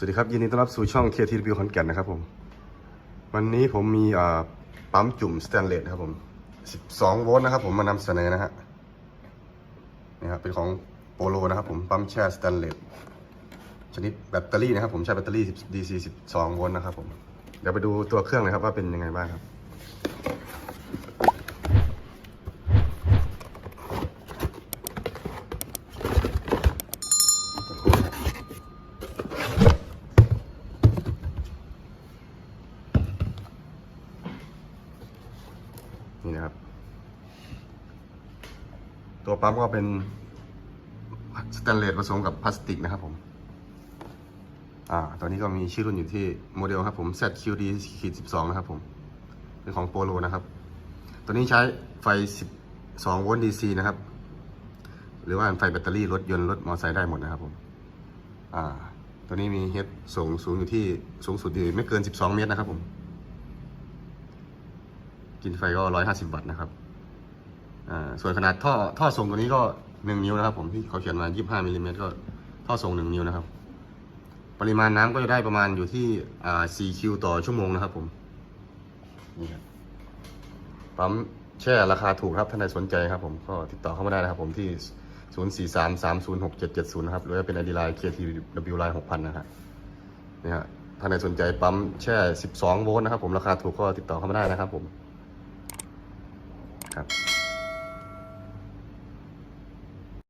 สวัสดีครับ ยินดีต้อนรับสู่ช่อง KTW ขอนแก่นนะครับผม วันนี้ผมมีปั๊มจุ่มสแตนเลสครับผม 12 โวลต์นะครับผมมานำเสนอนะฮะนี่ครับเป็นของโปโลนะครับผมปั๊มแช่สแตนเลสชนิดแบตเตอรี่นะครับผมใช้แบตเตอรี่ DC 12 โวลต์นะครับผม เดี๋ยวไปดูตัวเครื่องเลยครับว่าเป็นยังไงบ้างครับ นี่นะครับ ตัวปั๊มก็เป็นสแตนเลสผสมกับพลาสติกนะครับผมอ่าตัวนี้ก็มีชื่อรุ่นอยู่ที่โมเดลครับผม ZQD ขีด12 นะครับผม เป็นของโปโลนะครับ ตัวนี้ใช้ไฟ 12 โวลต์ DC นะครับ หรือว่าไฟแบตเตอรี่รถยนต์รถมอเตอร์ไซค์ได้หมดนะครับผม อ่า ตัวนี้มีเฮดสูงสูงอยู่ที่สูงสุดอยู่ไม่เกิน 12 เมตรนะครับผม กินไฟก็ร้อยห้าสิบวัตต์นะครับส่วนขนาดท่อท่อส่งตัวนี้ก็หนึ่งนิ้วนะครับ ผมที่เขาเขียนมายี่ห้ามิลลิเมตรก็ท่อส่งหนึ่งนิ้วนะครับ ปริมาณน้ำก็จะได้ประมาณอยู่ที่สี่คิวต่อชั่วโมงนะครับ ผมนี่ครับปั๊มแช่ราคาถูกครับท่านใดสนใจครับ ผมก็ติดต่อเข้ามาได้นะครับ ผมที่ศูนย์สี่สามสามศูนย์หกเจ็ดเจ็ดศูนย์นะครับหรือว่าเป็นไอดีไลน์ KTW ไลน์หกพันนะครับนี่ฮะท่านใดสนใจปั๊มแช่สิบสองโวลต์นะครับ ผมราคาถูกก็ติดต่อเข้ามาได้นะครับ ผม ครับ